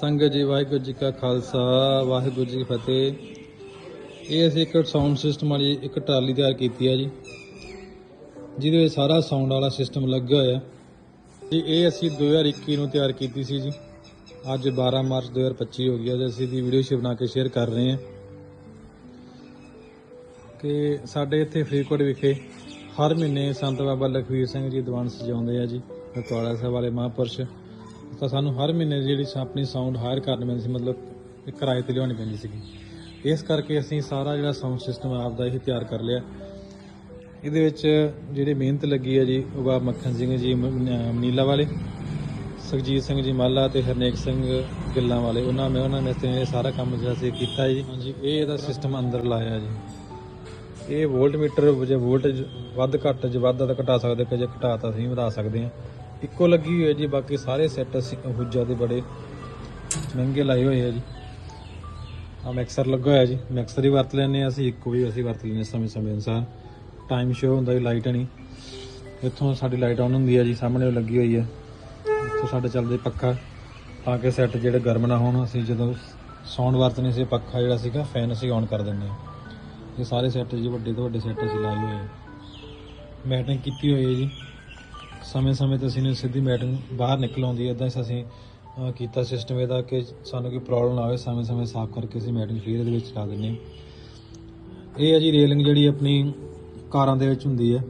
ਸੰਗਤ ਜੀ, ਵਾਹਿਗੁਰੂ ਜੀ ਕਾ ਖਾਲਸਾ, ਵਾਹਿਗੁਰੂ ਜੀ ਕੀ ਫਤਿਹ। ਇਹ ਅਸੀਂ ਇੱਕ ਸਾਊਂਡ ਸਿਸਟਮ ਵਾਲੀ ਇੱਕ ਟਰਾਲੀ ਤਿਆਰ ਕੀਤੀ ਹੈ ਜੀ, ਜਿਹਦੇ ਵਿੱਚ ਸਾਰਾ ਸਾਊਂਡ ਵਾਲਾ ਸਿਸਟਮ ਲੱਗਿਆ ਹੋਇਆ। ਜੀ ਇਹ ਅਸੀਂ 2021 ਨੂੰ ਤਿਆਰ ਕੀਤੀ ਸੀ ਜੀ। ਅੱਜ 12 ਮਾਰਚ 2025 ਹੋ ਗਿਆ ਤੇ ਅਸੀਂ ਦੀ ਵੀਡੀਓ ਸ਼ਿਪ ਬਣਾ ਕੇ ਸ਼ੇਅਰ ਕਰ ਰਹੇ ਹਾਂ ਕਿ ਸਾਡੇ ਇੱਥੇ ਫਰੀਦਕੋਟ ਵਿਖੇ ਹਰ ਮਹੀਨੇ ਸੰਤ ਬਾਬਾ ਲਖਵੀਰ ਸਿੰਘ ਜੀ, ਦੀਵਾਨ ਸਜਾਉਂਦੇ ਆ ਜੀ ਰਤਵਾੜਾ ਸਾਹਿਬ ਵਾਲੇ ਮਹਾਂਪੁਰਸ਼। ਤਾਂ ਸਾਨੂੰ ਹਰ ਮਹੀਨੇ ਜਿਹੜੀ ਆਪਣੀ ਸਾਊਂਡ ਹਾਇਰ ਕਰਨੀ ਪੈਂਦੀ ਸੀ ਮਤਲਬ ਕਿਰਾਏ ਤੇ ਲਿਆਉਣੀ ਪੈਂਦੀ ਸੀਗੀ। ਇਸ ਕਰਕੇ ਅਸੀਂ ਸਾਰਾ ਜਿਹੜਾ ਸਾਊਂਡ ਸਿਸਟਮ ਆਪਦਾ ਹੀ ਤਿਆਰ ਕਰ ਲਿਆ। ਇਹਦੇ ਵਿੱਚ ਜਿਹੜੀ ਮਿਹਨਤ ਲੱਗੀ ਹੈ ਜੀ ਉਹ ਬਾਬਾ ਮੱਖਣ ਸਿੰਘ ਜੀ ਮਨੀਲਾ ਵਾਲੇ ਸੁਖਜੀਤ ਸਿੰਘ ਜੀ ਮਾਲਾ ਤੇ ਹਰਨੇਕ ਸਿੰਘ ਗਿੱਲਾਂ ਵਾਲੇ ਉਹਨਾਂ ਨੇ ਉਹਨਾਂ ਨੇ ਤੇ ਇਹ ਸਾਰਾ ਕੰਮ ਜਿਹੜਾ ਸੀ ਕੀਤਾ ਜੀ। ਹਾਂਜੀ। ਇਹ ਇਹਦਾ ਸਿਸਟਮ ਅੰਦਰ ਲਾਇਆ ਜੀ। ਇਹ ਵੋਲਟ ਮੀਟਰ ਜੇ ਵੋਲਟੇਜ ਵੱਧ ਘੱਟ ਜੇ ਵੱਧ ਤਾਂ ਘਟਾ ਸਕਦੇ ਕਿ ਜੇ ਘਟਾ ਤਾਂ ਅਸੀਂ ਵਧਾ ਸਕਦੇ ਹਾਂ। ਇੱਕੋ ਲੱਗੀ ਹੋਈ ਹੈ ਜੀ, ਬਾਕੀ ਸਾਰੇ ਸੈੱਟ ਅਸੀਂ ਹੁੱਜਾ ਦੇ ਬੜੇ ਮਹਿੰਗੇ ਲਾਏ ਹੋਏ ਆ ਜੀ। ਆ ਮਿਕਸਰ ਲੱਗਾ ਹੋਇਆ ਜੀ ਮਿਕਸਰ ਹੀ ਵਰਤ ਲੈਂਦੇ ਹਾਂ ਅਸੀਂ, ਇੱਕੋ ਹੀ ਅਸੀਂ ਵਰਤ ਲੈਂਦੇ ਹਾਂ ਸਮੇਂ ਸਮੇਂ ਅਨੁਸਾਰ। ਟਾਈਮ ਸ਼ੋ ਹੁੰਦਾ ਜੀ ਲਾਈਟ ਨਹੀਂ। ਇੱਥੋਂ ਸਾਡੀ ਲਾਈਟ ਆਨ ਹੁੰਦੀ ਹੈ ਜੀ, ਸਾਹਮਣੇ ਉਹ ਲੱਗੀ ਹੋਈ ਹੈ ਇੱਥੋਂ ਸਾਡੇ ਚੱਲਦੇ ਪੱਖਾ, ਤਾਂ ਕਿ ਸੈੱਟ ਜਿਹੜੇ ਗਰਮ ਨਾ ਹੋਣ, ਅਸੀਂ ਜਦੋਂ ਸਾਊਂਡ ਵਰਤਨੇ ਸੀ, ਪੱਖਾ ਜਿਹੜਾ ਸੀਗਾ ਫੈਨ ਅਸੀਂ ਔਨ ਕਰ ਦਿੰਦੇ ਹਾਂ। ਇਹ ਸਾਰੇ ਸੈੱਟ ਜੀ, ਵੱਡੇ ਤੋਂ ਵੱਡੇ ਸੈੱਟ ਅਸੀਂ ਲਾਏ ਹੋਏ ਆ। ਮੈਟਿੰਗ ਕੀਤੀ ਹੋਈ ਹੈ ਜੀ। ਸਮੇਂ ਸਮੇਂ ਤੇ ਅਸੀਂ ਨੇ ਸਿੱਧੀ ਮੈਟਿੰਗ ਬਾਹਰ ਨਿਕਲ ਆਉਂਦੀ ਹੈ ਇਦਾਂ ਅਸੀਂ ਕੀਤਾ ਸਿਸਟਮ ਇਹਦਾ ਕਿ ਸਾਨੂੰ ਕੋਈ ਪ੍ਰੋਬਲਮ ਨਾ ਆਵੇ ਸਮੇਂ ਸਮੇਂ ਸਾਫ਼ ਕਰਕੇ ਅਸੀਂ ਮੈਟਿੰਗ ਫੇਰ ਇਹਦੇ ਵਿੱਚ ਲਾ ਦਿੰਦੇ ਹਾਂ। ਇਹ ਹੈ ਜੀ ਰੇਲਿੰਗ ਜਿਹੜੀ ਆਪਣੀ ਕਾਰਾਂ ਦੇ ਵਿੱਚ ਹੁੰਦੀ ਹੈ।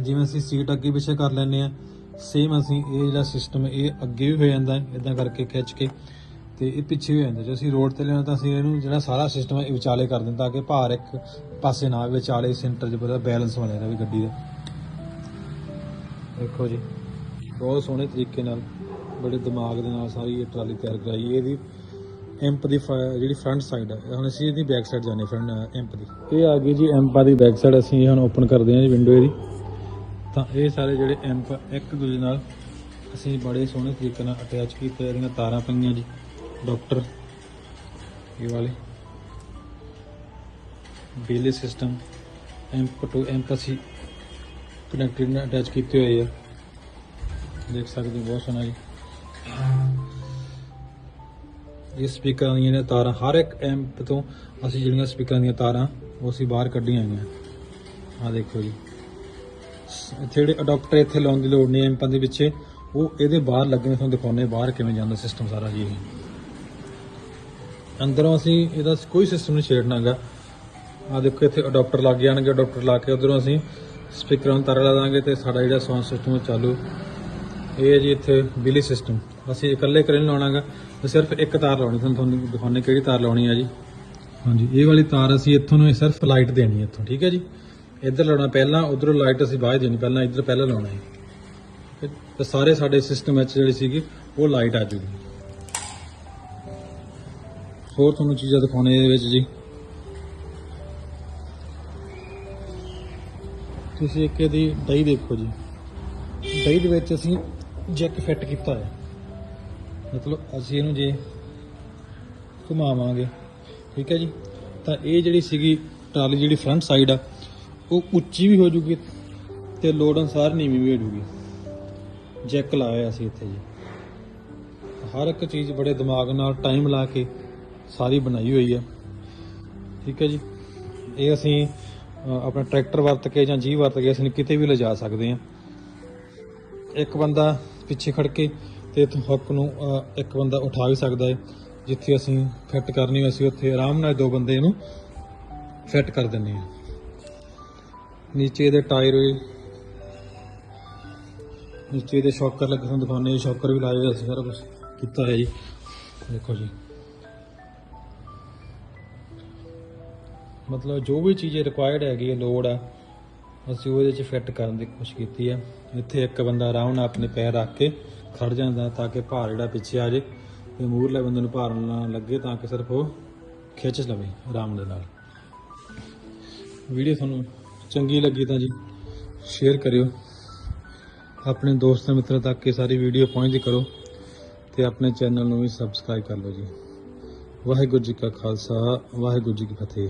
ਜਿਵੇਂ ਅਸੀਂ ਸੀਟ ਅੱਗੇ ਪਿੱਛੇ ਕਰ ਲੈਂਦੇ ਆ ਸੇਮ ਅਸੀਂ ਇਹ ਜਿਹੜਾ ਸਿਸਟਮ ਇਹ ਅੱਗੇ ਵੀ ਹੋ ਜਾਂਦਾ ਹੈ ਇਦਾਂ ਕਰਕੇ ਖਿੱਚ ਕੇ ਤੇ ਇਹ ਪਿੱਛੇ ਵੀ ਹੋ ਜਾਂਦਾ। ਜੇ ਅਸੀਂ ਰੋਡ ਤੇ ਲੈਣਾ ਤਾਂ ਅਸੀਂ ਇਹਨੂੰ ਜਿਹੜਾ ਸਾਰਾ ਸਿਸਟਮ ਹੈ ਇਹ ਵਿਚਾਲੇ ਕਰ ਦਿੰਦਾ ਤਾਂ ਕਿ ਭਾਰ ਇੱਕ ਪਾਸੇ ਨਾ ਵਿਚਾਲੇ ਸੈਂਟਰ 'ਚ ਪੂਰਾ ਬੈਲੈਂਸ ਬਣਿਆ ਰਵੇ ਗੱਡੀ ਦਾ। ਦੇਖੋ ਜੀ, ਬਹੁਤ ਸੋਹਣੇ ਤਰੀਕੇ ਨਾਲ, ਬੜੇ ਦਿਮਾਗ ਦੇ ਨਾਲ ਸਾਰੀ ਇਹ ਟਰਾਲੀ ਤਿਆਰ ਕਰਾਈ। ਇਹਦੀ ਐਂਪ ਦੀ ਫ- ਜਿਹੜੀ ਫਰੰਟ ਸਾਈਡ ਹੈ ਹੁਣ ਅਸੀਂ ਇਹਦੀ ਬੈਕ ਸਾਈਡ ਜਾਣੇ ਫਰੰਟ ਐਂਪ ਦੀ। ਇਹ ਆ ਗਈ ਜੀ ਐਂਪਾ ਦੀ ਬੈਕ ਸਾਈਡ ਅਸੀਂ ਹੁਣ ਓਪਨ ਕਰਦੇ ਹਾਂ ਜੀ ਵਿੰਡੋ ਇਹਦੀ। ਤਾਂ ਇਹ ਸਾਰੇ ਜਿਹੜੇ ਐਂਪ ਇੱਕ ਦੂਜੇ ਨਾਲ ਅਸੀਂ ਬੜੇ ਸੋਹਣੇ ਤਰੀਕੇ ਨਾਲ ਅਟੈਚ ਕੀਤੇ, ਇਹਦੀਆਂ ਤਾਰਾਂ ਪਈਆਂ ਜੀ ਡਾਕਟਰ ਇਹ ਵਾਲੇ। ਬਿਜਲੀ ਸਿਸਟਮ ਐਂਪ ਟੂ ਐਂਪ ਅਸੀਂ ਕਨੈਕਟਡ ਨਾਲ ਅਟੈਚ ਕੀਤੇ ਹੋਏ ਆ। ਦੇਖ ਸਕਦੇ ਹੋ, ਬਹੁਤ ਸੋਹਣਾ ਜੀ। ਇਹ ਸਪੀਕਰਾਂ ਦੀਆਂ ਨੇ ਤਾਰਾਂ, ਹਰ ਇੱਕ ਐਂਪ ਤੋਂ ਅਸੀਂ ਜਿਹੜੀਆਂ ਸਪੀਕਰਾਂ ਦੀਆਂ ਤਾਰਾਂ, ਉਹ ਅਸੀਂ ਬਾਹਰ ਕੱਢੀਆਂ ਹੋਈਆਂ। ਆ ਦੇਖੋ ਜੀ। ਇੱਥੇ ਜਿਹੜੇ ਅਡਾਪਟਰ ਇੱਥੇ ਲਾਉਣ ਦੀ ਲੋੜ ਨਹੀਂ ਐਂਪਾਂ ਦੇ ਪਿੱਛੇ, ਉਹ ਇਹਦੇ ਬਾਹਰ ਲੱਗੇ ਨੇ ਤੁਹਾਨੂੰ ਦਿਖਾਉਣੇ ਬਾਹਰ ਕਿਵੇਂ ਜਾਂਦਾ ਸਿਸਟਮ ਸਾਰਾ ਜੀ ਇਹ। ਅੰਦਰੋਂ ਅਸੀਂ ਇਹਦਾ ਕੋਈ ਸਿਸਟਮ ਨਹੀਂ ਛੇੜਨਾਗਾ। ਆ ਦੇਖੋ, ਇੱਥੇ ਅਡਾਪਟਰ ਲੱਗ ਜਾਣਗੇ ਅਡਾਪਟਰ ਲਾ ਕੇ ਉਧਰੋਂ ਅਸੀਂ ਸਪੀਕਰਾਂ ਨੂੰ ਤਾਰ ਲਾ ਦਾਂਗੇ ਤੇ ਸਾਡਾ ਜਿਹੜਾ ਸਾਊਂਡ ਸਿਸਟਮ ਚਾਲੂ। ਇਹ ਹੈ ਜੀ ਇੱਥੇ ਬਿਜਲੀ ਸਿਸਟਮ ਅਸੀਂ ਇਕੱਲੇ ਕਰੇ ਨਹੀਂ ਲਾਉਣਾਗਾ ਤੇ ਸਿਰਫ ਇੱਕ ਤਾਰ ਲਾਉਣੀ ਤੁਹਾਨੂੰ ਤੁਹਾਨੂੰ ਦਿਖਾਉਣੇ ਕਿਹੜੀ ਤਾਰ ਲਾਉਣੀ ਹੈ ਜੀ। ਹਾਂਜੀ, ਇਹ ਵਾਲੀ ਤਾਰ ਅਸੀਂ ਇੱਥੋਂ ਨੂੰ ਸਿਰਫ ਲਾਈਟ ਦੇਣੀ ਹੈ ਇੱਥੋਂ, ਠੀਕ ਹੈ ਜੀ। ਇੱਧਰ ਲਾਉਣਾ ਪਹਿਲਾਂ, ਉਧਰੋਂ ਲਾਈਟ ਅਸੀਂ ਬਾਹਰ ਦੇਣੀ, ਪਹਿਲਾਂ ਇੱਧਰ ਪਹਿਲਾਂ ਲਾਉਣਾ ਹੈ। ਠੀਕ ਤੇ ਸਾਰੇ ਸਾਡੇ ਸਿਸਟਮ ਵਿੱਚ ਜਿਹੜੀ ਸੀਗੀ, ਉਹ ਲਾਈਟ ਆ ਜੂਗੀ। ਹੋਰ ਤੁਹਾਨੂੰ ਚੀਜ਼ਾਂ ਦਿਖਾਉਣੇ ਇਹਦੇ ਵਿੱਚ ਜੀ। ਤੁਸੀਂ ਇੱਕ ਇਹਦੀ ਡਈ ਦੇਖੋ ਜੀ। ਡਈ ਦੇ ਵਿੱਚ ਅਸੀਂ ਜੈਕ ਫਿੱਟ ਕੀਤਾ ਹੈ ਮਤਲਬ ਅਸੀਂ ਇਹਨੂੰ ਜੇ ਘੁਮਾਵਾਂਗੇ। ਠੀਕ ਹੈ ਜੀ? ਤਾਂ ਇਹ ਜਿਹੜੀ ਸੀਗੀ ਟਰਾਲੀ ਜਿਹੜੀ ਫਰੰਟ ਸਾਈਡ ਆ, ਉਹ ਉੱਚੀ ਵੀ ਹੋ ਜੂਗੀ ਤੇ ਲੋਡ ਅਨਸਾਰ ਨੀਵੀਂ ਵੀ ਹੋ ਜੂਗੀ। ਜੈਕ ਲਾਇਆ ਅਸੀਂ ਇੱਥੇ ਜੀ। ਹਰ ਇੱਕ ਚੀਜ਼ ਬੜੇ ਦਿਮਾਗ ਨਾਲ ਟਾਈਮ ਲਾ ਕੇ ਸਾਰੀ ਬਣਾਈ ਹੋਈ ਆ। ਠੀਕ ਹੈ ਜੀ? ਇਹ ਅਸੀਂ ਆਪਣਾ ਟਰੈਕਟਰ ਵਰਤ ਕੇ ਜਾਂ ਜੀ ਵਰਤ ਕੇ ਅਸੀਂ ਕਿਤੇ ਵੀ ਲਿਜਾ ਸਕਦੇ ਹਾਂ। ਇੱਕ ਬੰਦਾ ਪਿੱਛੇ ਖੜ ਕੇ ਤੇ ਇੱਥੋਂ ਹੁੱਕ ਨੂੰ ਇੱਕ ਬੰਦਾ ਉਠਾ ਵੀ ਸਕਦਾ ਹੈ। ਜਿੱਥੇ ਅਸੀਂ ਫਿੱਟ ਕਰਨੀ ਹੋਵੇ ਅਸੀਂ ਉੱਥੇ ਆਰਾਮ ਨਾਲ ਦੋ ਬੰਦੇ ਇਹਨੂੰ ਫਿੱਟ ਕਰ ਦਿੰਦੇ ਹਾਂ। ਨੀਚੇ ਦੇ ਟਾਇਰ ਵੀ, ਨੀਚੇ ਦੇ ਸ਼ੌਕਰ ਲੱਗੇ ਤੁਹਾਨੂੰ ਦਿਖਾਉਂਦੇ ਸ਼ੌਕਰ ਵੀ ਲਾਏ ਹੋਏ ਅਸੀਂ ਸਾਰਾ ਕੁਝ ਕੀਤਾ ਹੈ ਜੀ। ਦੇਖੋ ਜੀ। ਮਤਲਬ ਜੋ ਵੀ ਚੀਜ਼ ਰਿਕੁਆਇਰਡ ਹੈਗੀ ਹੈ, ਲੋੜ ਆ, ਅਸੀਂ ਉਹਦੇ ਚ ਫਿੱਟ ਕਰਨ ਦੀ ਕੋਸ਼ਿਸ਼ ਕੀਤੀ ਹੈ। ਇੱਥੇ ਇੱਕ ਬੰਦਾ ਆਰਾਮ ਨਾਲ ਆਪਣੇ ਪੈਰ ਰੱਖ ਕੇ ਖੜ ਜਾਂਦਾ ਤਾਂ ਕਿ ਭਾਰ ਜਿਹੜਾ ਪਿੱਛੇ ਆ ਜੇ ਤੇ ਮੂਹਰਲੇ ਬੰਦੇ ਨੂੰ ਭਾਰ ਨਾ ਲੱਗੇ ਤਾਂ ਕਿ ਸਿਰਫ ਉਹ ਖਿੱਚ ਲਵੇ ਆਰਾਮ ਦੇ ਨਾਲ। ਵੀਡੀਓ ਤੁਹਾਨੂੰ ਚੰਗੀ ਲੱਗੀ ਤਾਂ ਜੀ ਸ਼ੇਅਰ ਕਰਿਓ। ਆਪਣੇ ਦੋਸਤਾਂ ਮਿੱਤਰਾਂ ਤੱਕ ਇਹ ਸਾਰੀ ਵੀਡੀਓ ਪਹੁੰਚਦੀ ਕਰੋ ਤੇ ਆਪਣੇ ਚੈਨਲ ਨੂੰ ਵੀ ਸਬਸਕ੍ਰਾਈਬ ਕਰ ਲਓ ਜੀ। ਵਾਹਿਗੁਰੂ ਜੀ ਕਾ ਖਾਲਸਾ, ਵਾਹਿਗੁਰੂ ਜੀ ਕੀ ਫਤਿਹ।